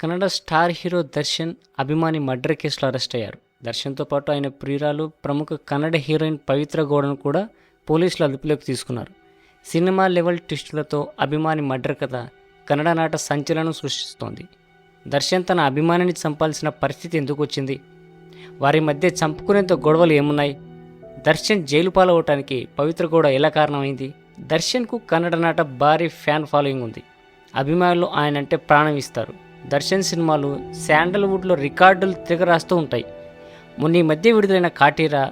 Kannada star hero Darshan అభిమాని murder కేసులో arrest అయ్యారు. దర్శన్తో పాటు ఆయన ప్రియురాలు ప్రముఖ కన్నడ హీరోయిన్ పవిత్ర గౌడను కూడా పోలీసులు అదుపులోకి తీసుకున్నారు. సినిమా లెవెల్ ట్విస్టులతో అభిమాని మర్డర్ కథ కన్నడ నాట సంచలనం సృష్టిస్తోంది. దర్శన్ తన అభిమానిని చంపాల్సిన పరిస్థితి ఎందుకు వచ్చింది? వారి మధ్య చంపుకునేంత గొడవలు ఏమున్నాయి? దర్శన్ జైలు పాలవటానికి పవిత్ర గౌడ ఎలా కారణమైంది? దర్శన్కు కన్నడ నాట భారీ ఫ్యాన్ ఫాలోయింగ్ ఉంది. అభిమానులు ఆయన అంటే ప్రాణం ఇస్తారు. దర్శన్ సినిమాలు శాండల్వుడ్లో రికార్డులు తిరగరాస్తూ ఉంటాయి. మొన్న ఈ మధ్య విడుదలైన కాటీరా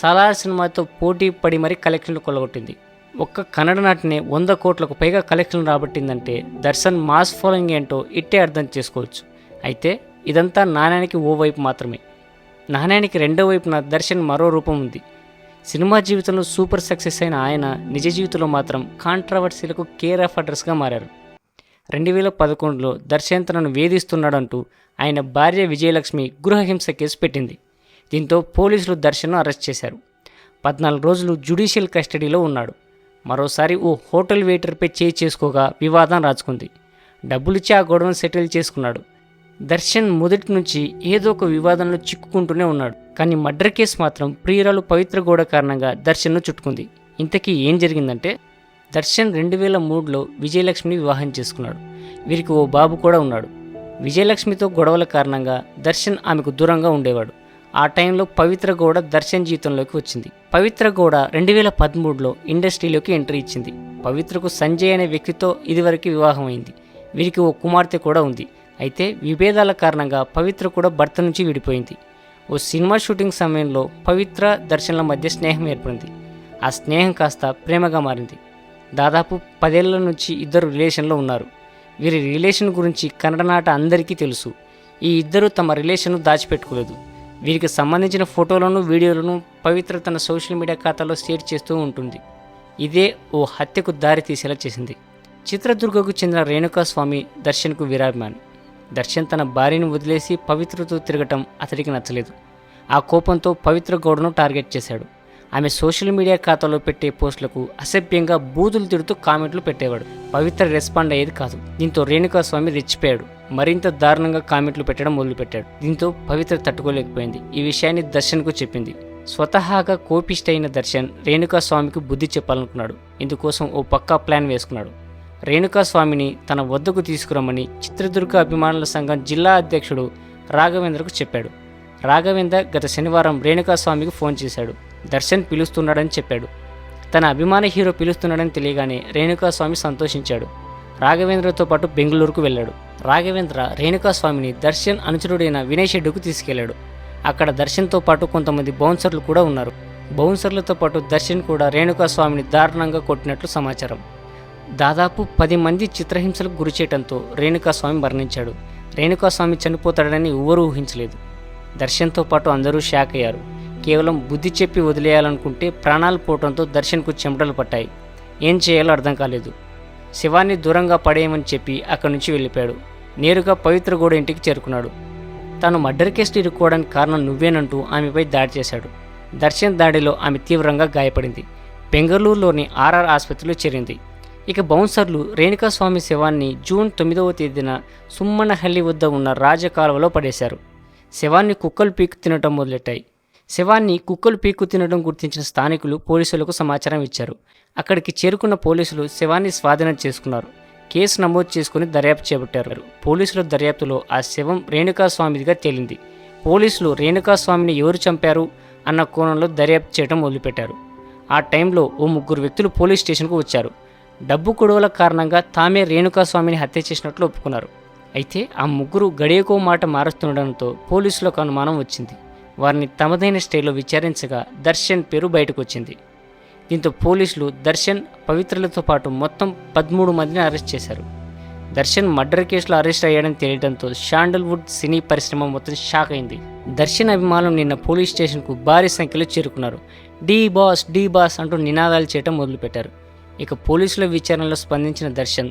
సలార్ సినిమాతో పోటీ పడి మరీ కలెక్షన్లు కొల్లగొట్టింది. ఒక్క కన్నడ నాటినే వంద కోట్లకు పైగా కలెక్షన్లు రాబట్టిందంటే దర్శన్ మాస్ ఫాలోయింగ్ ఏంటో ఇట్టే అర్థం చేసుకోవచ్చు. అయితే ఇదంతా నాణ్యానికి ఓ వైపు మాత్రమే. నాణ్యానికి రెండో వైపున దర్శన్ మరో రూపం ఉంది. సినిమా జీవితంలో సూపర్ సక్సెస్ అయిన ఆయన నిజ జీవితంలో మాత్రం కాంట్రవర్సీలకు కేర్ ఆఫ్ అడ్రస్గా మారారు. రెండు వేల పదకొండులో దర్శన్ తనను వేధిస్తున్నాడంటూ ఆయన భార్య విజయలక్ష్మి గృహహింస కేసు పెట్టింది. దీంతో పోలీసులు దర్శన్ను అరెస్ట్ చేశారు. పద్నాలుగు రోజులు జ్యుడిషియల్ కస్టడీలో ఉన్నాడు. మరోసారి ఓ హోటల్ వెయిటర్పై చేయి చేసుకోగా వివాదం రాచుకుంది డబ్బులిచ్చి ఆ గొడవను సెటిల్ చేసుకున్నాడు. దర్శన్ మొదటి నుంచి ఏదో ఒక వివాదంలో చిక్కుకుంటూనే ఉన్నాడు. కానీ మర్డర్ కేసు మాత్రం ప్రియురాలు పవిత్ర గోడ కారణంగా దర్శన్ను చుట్టుకుంది. ఇంతకీ ఏం జరిగిందంటే దర్శన్ రెండు వేల మూడులో విజయలక్ష్మిని వివాహం చేసుకున్నాడు. వీరికి ఓ బాబు కూడా ఉన్నాడు. విజయలక్ష్మితో గొడవల కారణంగా దర్శన్ ఆమెకు దూరంగా ఉండేవాడు. ఆ టైంలో పవిత్ర గౌడ దర్శన్ జీవితంలోకి వచ్చింది. పవిత్ర గౌడ రెండు వేల పదమూడులో ఇండస్ట్రీలోకి ఎంట్రీ ఇచ్చింది. పవిత్రకు సంజయ్ అనే వ్యక్తితో ఇదివరకు వివాహం అయింది. వీరికి ఓ కుమార్తె కూడా ఉంది. అయితే విభేదాల కారణంగా పవిత్ర కూడా భర్త నుంచి విడిపోయింది. ఓ సినిమా షూటింగ్ సమయంలో పవిత్ర దర్శన్ల మధ్య స్నేహం ఏర్పడింది. ఆ స్నేహం కాస్త ప్రేమగా మారింది. దాదాపు పదేళ్ళ నుంచి ఇద్దరు రిలేషన్లో ఉన్నారు. వీరి రిలేషన్ గురించి కన్నడ నాట అందరికీ తెలుసు. ఈ ఇద్దరు తమ రిలేషన్ను దాచిపెట్టుకోలేదు. వీరికి సంబంధించిన ఫోటోలను వీడియోలను పవిత్ర తన సోషల్ మీడియా ఖాతాలో షేర్ చేస్తూ ఉంటుంది. ఇదే ఓ హత్యకు దారి తీసేలా చేసింది. చిత్రదుర్గకు చెందిన రేణుకాస్వామి దర్శన్కు విరాభిమాని దర్శన్ తన భార్యను వదిలేసి పవిత్రతో తిరగటం అతడికి నచ్చలేదు. ఆ కోపంతో పవిత్ర గౌడను టార్గెట్ చేశాడు. ఆమె సోషల్ మీడియా ఖాతాలో పెట్టే పోస్టులకు అసభ్యంగా బూతులు తిడుతూ కామెంట్లు పెట్టేవాడు. పవిత్ర రెస్పాండ్ అయ్యేది కాదు. దీంతో రేణుకాస్వామి రెచ్చిపోయాడు. మరింత దారుణంగా కామెంట్లు పెట్టడం మొదలుపెట్టాడు. దీంతో పవిత్ర తట్టుకోలేకపోయింది. ఈ విషయాన్ని దర్శన్కు చెప్పింది. స్వతహాగా కోపిష్ట దర్శన్ రేణుకాస్వామికి బుద్ధి చెప్పాలనుకున్నాడు. ఇందుకోసం ఓ పక్కా ప్లాన్ వేసుకున్నాడు. రేణుకాస్వామిని తన వద్దకు తీసుకురమ్మని చిత్రదుర్గ అభిమానుల సంఘం జిల్లా అధ్యక్షుడు రాఘవేంద్రకు చెప్పాడు. రాఘవేంద్ర గత శనివారం రేణుకాస్వామికి ఫోన్ చేశాడు. దర్శన్ పిలుస్తున్నాడని చెప్పాడు. తన అభిమాన హీరో పిలుస్తున్నాడని తెలియగానే రేణుకాస్వామి సంతోషించాడు. రాఘవేంద్రతో పాటు బెంగళూరుకు వెళ్ళాడు. రాఘవేంద్ర రేణుకాస్వామిని దర్శన్ అనుచరుడైన వినయ్ షెడ్డుకు తీసుకెళ్ళాడు అక్కడ దర్శన్తో పాటు కొంతమంది బౌన్సర్లు కూడా ఉన్నారు. బౌన్సర్లతో పాటు దర్శన్ కూడా రేణుకాస్వామిని దారుణంగా కొట్టినట్లు సమాచారం. దాదాపు పది మంది చిత్రహింసలకు గురి చేయడంతో రేణుకాస్వామి మరణించాడు. రేణుకాస్వామి చనిపోతాడని ఎవరూ ఊహించలేదు. దర్శన్తో పాటు అందరూ షాక్ అయ్యారు. కేవలం బుద్ధి చెప్పి వదిలేయాలనుకుంటే ప్రాణాలు పోవడంతో దర్శన్కు చెమటలు పట్టాయి. ఏం చేయాలో అర్థం కాలేదు. శివాన్ని దూరంగా పడేయమని చెప్పి అక్కడి నుంచి వెళ్ళిపోయాడు. నేరుగా పవిత్ర గోడ ఇంటికి చేరుకున్నాడు. తాను మర్డర్ కేసు ఇరుక్కోవడానికి కారణం నువ్వేనంటూ ఆమెపై దాడి చేశాడు. దర్శన్ దాడిలో ఆమె తీవ్రంగా గాయపడింది. బెంగళూరులోని ఆర్ఆర్ ఆసుపత్రిలో చేరింది. ఇక బౌన్సర్లు రేణుకాస్వామి శవాన్ని జూన్ తొమ్మిదవ తేదీన సుమ్మనహల్లి వద్ద ఉన్న రాజకాలువలో పడేశారు. శవాన్ని కుక్కలు పీకు తినటం మొదలెట్టాయి. శవాన్ని కుక్కలు పీక్కు తినడం గుర్తించిన స్థానికులు పోలీసులకు సమాచారం ఇచ్చారు. అక్కడికి చేరుకున్న పోలీసులు శవాన్ని స్వాధీనం చేసుకున్నారు. కేసు నమోదు చేసుకుని దర్యాప్తు చేపట్టారు. పోలీసుల దర్యాప్తులో ఆ శవం రేణుకాస్వామిదిగా తేలింది. పోలీసులు రేణుకాస్వామిని ఎవరు చంపారు అన్న కోణంలో దర్యాప్తు చేయడం మొదలుపెట్టారు. ఆ టైంలో ఓ ముగ్గురు వ్యక్తులు పోలీస్ స్టేషన్కు వచ్చారు. డబ్బు గొడవల కారణంగా తామే రేణుకాస్వామిని హత్య చేసినట్లు ఒప్పుకున్నారు. అయితే ఆ ముగ్గురు గడియకో మాట మారుస్తుండడంతో పోలీసులకు అనుమానం వచ్చింది. వారిని తమదైన స్టైల్లో విచారించగా దర్శన్ పేరు బయటకు వచ్చింది దీంతో పోలీసులు దర్శన్ పవిత్రలతో పాటు మొత్తం పదమూడు మందిని అరెస్ట్ చేశారు. దర్శన్ మర్డర్ కేసులో అరెస్ట్ అయ్యాడని తెలియడంతో శాండల్వుడ్ సినీ పరిశ్రమ మొత్తం షాక్ అయింది. దర్శన్ అభిమానులు నిన్న పోలీస్ స్టేషన్కు భారీ సంఖ్యలో చేరుకున్నారు. డీ బాస్ డీ బాస్ అంటూ నినాదాలు చేయడం మొదలుపెట్టారు. ఇక పోలీసుల విచారణలో స్పందించిన దర్శన్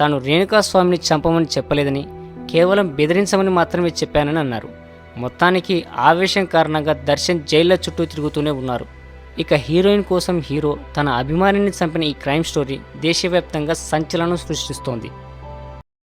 తాను రేణుకాస్వామిని చంపమని చెప్పలేదని కేవలం బెదిరించమని మాత్రమే చెప్పానని అన్నారు. మొత్తానికి ఆవేశం కారణంగా దర్శన్ జైళ్ళ చుట్టూ తిరుగుతూనే ఉన్నారు. ఇక హీరోయిన్ కోసం హీరో తన అభిమానిని చంపిన ఈ క్రైమ్ స్టోరీ దేశవ్యాప్తంగా సంచలనం సృష్టిస్తోంది.